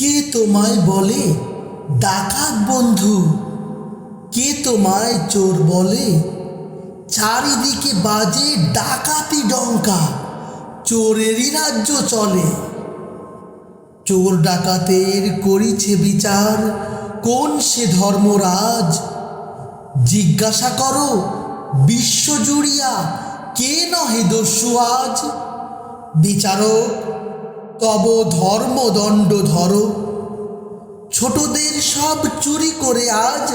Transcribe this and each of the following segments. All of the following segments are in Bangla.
কে তোমায় বলে ডাকাত বন্ধু? কে তোমায় চোর বলে? চারিদিকে বাজে ডাকাতি ডঙ্কা, চোরেরই রাজ্য চলে। চোর ডাকাতের করিছে বিচার, কোন সে ধর্মরাজ? জিজ্ঞাসা করো বিশ্বজুড়িয়া কে নহে দস্যু আজ? বিচারক তব ধর্মদণ্ড ধরো। ছোটদের সব চুরি করে আজ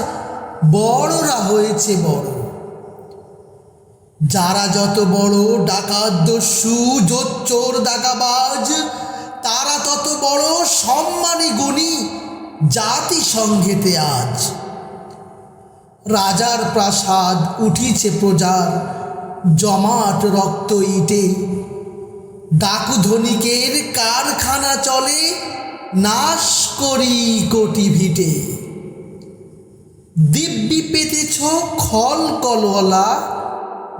বড়রা হয়েছে বড়। যারা যত বড় ডাকাত দস্যু জোচ্চোর দাগাবাজ, তারা তত বড় সম্মানী গুণী জাতিসংঘেতে আজ। রাজার প্রাসাদ উঠিছে প্রজার, জমাট রক্ত ইটে ডাকু ধনিকের কারখানা চলে, নাশ করি কোটি ভিটে। দিব্যি পেতেছ খল কলওয়ালা,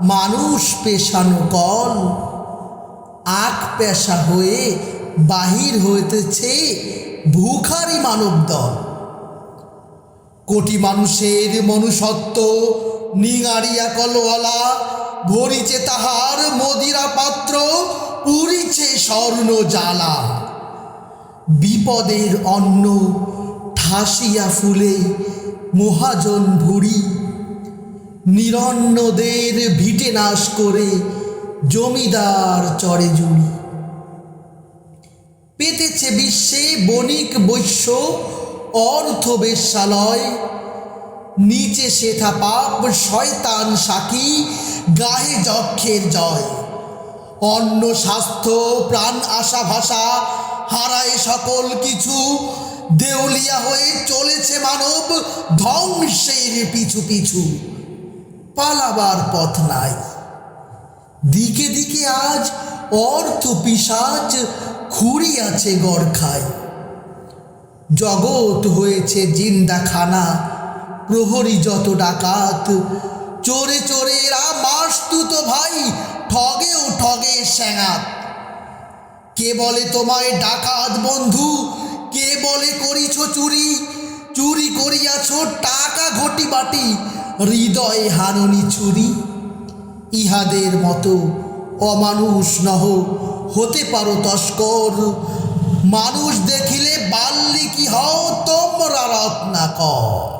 মানুষ পেশানো কল। আখ পেশা হয়ে বাহির হইতেছে ভুখারি মানব দল কোটি মানুষের মনুষ্যত্ব নিঙারিয়া কলওয়ালা, ভরিছে তাহার মদিরা পাত্র। পুরিছে স্বর্ণ জ্বালা। বিপদের অন্ন ঠাসিয়া ফুলে মহাজন ভুড়ি। নিরন্নদের ভিটে নাশ করে জমিদার চড়ে জুড়ি। পেতেছে বিশ্বে বণিক বৈশ্য, অর্থ বেশ্যালয়। নিচে শেথা পাপ, শয়তান সাকি গাহে যক্ষের জয়। অন্ন, স্বাস্থ্য, প্রাণ, আশা, ভাষা হারায় সকল কিছু। দেউলিয়া হয়ে চলেছে মানব ধ্বংসের পিছু পিছু। পালাবার পথ নাই। দিকে দিকে আজ অর্থ পিসাজ খুঁড়িয়াছে গড়খায়। জগৎ হয়েছে জিন্দাখানা, প্রহরী যত ডাকাত, চোরে চোরেরা ঠগে স্যাঙাত কে বলে তোমায় ডাকাত বন্ধু? কে বলে করিছ চুরি? চুরি করিয়াছ টাকা ঘটি বাটি। হৃদয়ে হাননি চুরি ইহাদের মতো অমানুষ নহ, হতে পারো তস্কর। মানুষ দেখিলে বাল্লি কি হও, তোমরা রত্নাকর।